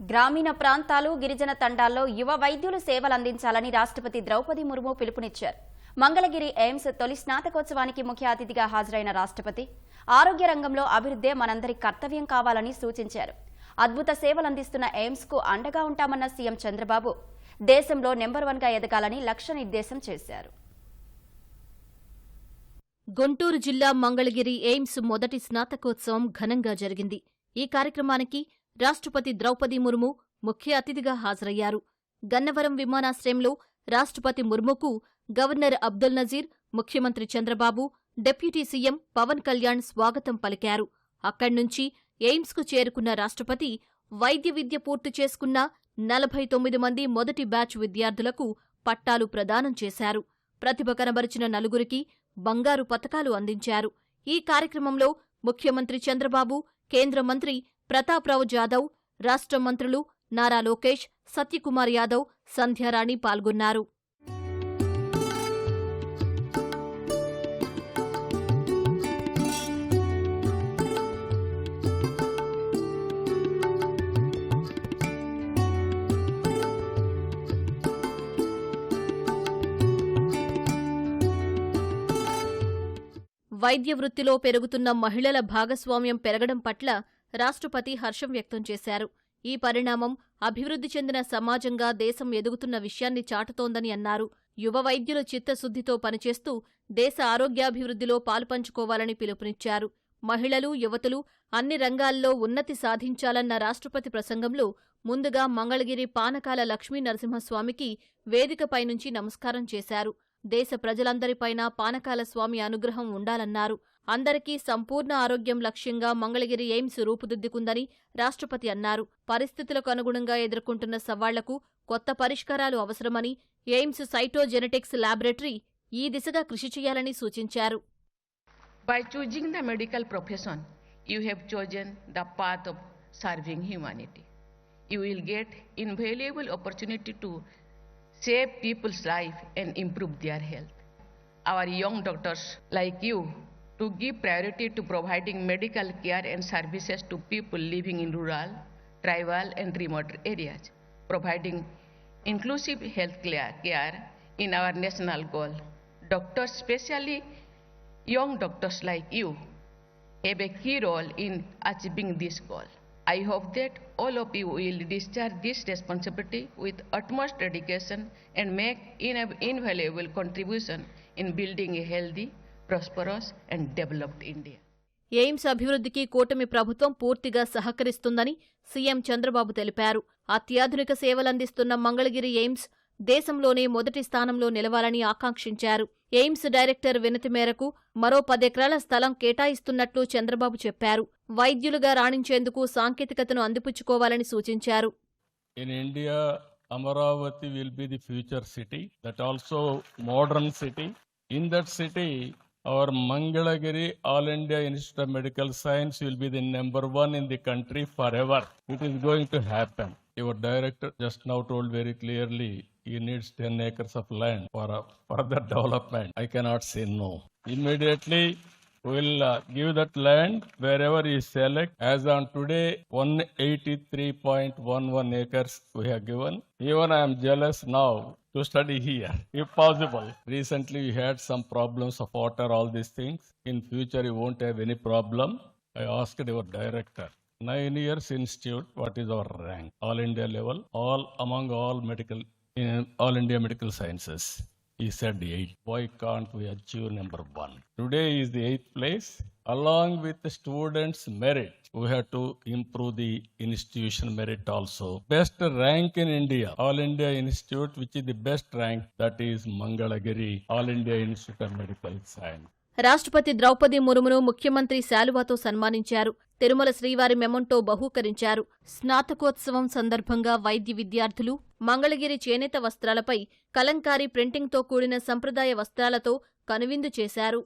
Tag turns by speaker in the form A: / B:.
A: గ్రామీణ ప్రాంతాలు గిరిజన తండాల్లో యువ వైద్యులు సేవలు అందించాలని రాష్ట్రపతి ద్రౌపది ముర్ము పిలుపునిచ్చారు. మంగళగిరి ఎయిమ్స్ తొలి స్నాతకోత్సవానికి ముఖ్య అతిథిగా హాజరైన రాష్ట్రపతి ఆరోగ్య రంగంలో అభివృద్ధే మనందరి కర్తవ్యం కావాలని సూచించారు. అద్భుత సేవలు అందిస్తున్న ఎయిమ్స్కు అండగా ఉంటామన్న సీఎం చంద్రబాబు దేశంలో నెంబర్ వన్గా ఎదగాలని లక్ష్య నిర్దేశం చేశారు.
B: గుంటూరు జిల్లా మంగళగిరి ఎయిమ్స్ మొదటి స్నాతకోత్సవం ఘనంగా జరిగింది. ఈ కార్యక్రమానికి రాష్ట్రపతి ద్రౌపది ముర్ము ముఖ్య అతిథిగా హాజరయ్యారు. గన్నవరం విమానాశ్రయంలో రాష్ట్రపతి ముర్ముకు గవర్నర్ అబ్దుల్ నజీర్ ముఖ్యమంత్రి చంద్రబాబు డిప్యూటీ సీఎం పవన్ కళ్యాణ్ స్వాగతం పలికారు. అక్కడ్నుంచి ఎయిమ్స్కు చేరుకున్న రాష్ట్రపతి వైద్య విద్య పూర్తి చేసుకున్న నలభై తొమ్మిది మంది మొదటి బ్యాచ్ విద్యార్థులకు పట్టాలు ప్రదానం చేశారు. ప్రతిభ కనబరిచిన నలుగురికి బంగారు పతకాలు అందించారు. ఈ కార్యక్రమంలో ముఖ్యమంత్రి చంద్రబాబు కేంద్ర మంత్రి ప్రతాప్రావు జాదవ్ రాష్ట్ర మంత్రులు నారా లోకేష్ సత్యకుమార్ యాదవ్ సంధ్యారాణి పాల్గొన్నారు. వైద్య వృత్తిలో పెరుగుతున్న మహిళల భాగస్వామ్యం పెరగడం పట్ల రాష్ట్రపతి హర్షం వ్యక్తం చేశారు. ఈ పరిణామం అభివృద్ధి చెందిన సమాజంగా దేశం ఎదుగుతున్న విషయాన్ని చాటుతోందని అన్నారు. యువ వైద్యుల చిత్తశుద్ధితో పనిచేస్తూ దేశ ఆరోగ్యాభివృద్ధిలో పాలుపంచుకోవాలని పిలుపునిచ్చారు. మహిళలు యువతులు అన్ని రంగాల్లో ఉన్నతి సాధించాలన్న రాష్ట్రపతి ప్రసంగంలో ముందుగా మంగళగిరి పానకాల లక్ష్మీ నరసింహస్వామికి వేదికపై నుంచి నమస్కారం చేశారు. దేశ ప్రజలందరిపైన పానకాల స్వామి అనుగ్రహం ఉండాలన్నారు. అందరికీ సంపూర్ణ ఆరోగ్యం లక్ష్యంగా మంగళగిరి ఎయిమ్స్ రూపుదిద్దుకుందని రాష్ట్రపతి అన్నారు. పరిస్థితులకు అనుగుణంగా ఎదుర్కొంటున్న సవాళ్ళకు కొత్త పరిష్కారాలు అవసరమని ఎయిమ్స్ సైటోజెనెటిక్స్ ల్యాబొరేటరీ ఈ దిశగా కృషి చేయాలని సూచించారు.
C: By choosing the medical profession you have chosen the path of serving humanity you will get invaluable opportunity to save people's life and improve their health. Our young doctors like you to give priority to providing medical care and services to people living in rural, tribal and remote areas, providing inclusive health care care in our national goal. Doctors, especially young doctors like you have a key role in achieving this goal. I hope that all of you will discharge this responsibility with utmost dedication and make an invaluable contribution in building a healthy, prosperous and developed India.
B: AIIMS అభివృద్ధికి కూటమి ప్రభుత్వం పూర్తిగా సహకరిస్తుందని CM Chandrababu తెలిపారు అత్యాధునిక సేవలందిస్తున్న Mangalagiri AIIMS దేశంలోనే మొదటి స్థానంలో నిలవాలని ఆకాంక్షించారు ఎయిమ్స్ డైరెక్టర్ వినతి మేరకు మరో పదెకరాల స్థలం కేటాయిస్తున్నట్లు చంద్రబాబు చెప్పారు వైద్యులుగా రాణించేందుకు సాంకేతికతను అందిపుచ్చుకోవాలని సూచించారు.
D: Amaravati will be the future city that also modern city in that city our Mangalagiri All India Institute Medical Science will be the number one in country for ever it is going your director just now told very clearly he needs ten of land for further I cannot sign immediately will uh, give that land wherever you select. As on today, 183.11 acres we have given. Even I am jealous now to study here, if possible. Recently, we had some problems of water, all these things. In future, you won't have any problem. I asked your director. Nine years institute, what is our rank? All India level, all among all medical, in all India medical sciences. He said eight. Why can't we achieve number one? Today is the eighth place. Along with the students' merit, we have to improve the institution merit also. Best rank in India, All India Institute, which is the best rank, that is Mangalagiri, All India Institute of Medical Science.
B: రాష్ట్రపతి ద్రౌపది ముర్మును ముఖ్యమంత్రి శాలువాతో సన్మానించారు. తిరుమల శ్రీవారి memento బహూకరించారు. స్నాతకోత్సవం సందర్భంగా వైద్య విద్యార్థులు మంగళగిరి చేనేత వస్త్రాలపై కలంకారీ ప్రింటింగ్తో కూడిన సంప్రదాయ వస్త్రాలతో కనువిందు చేశారు.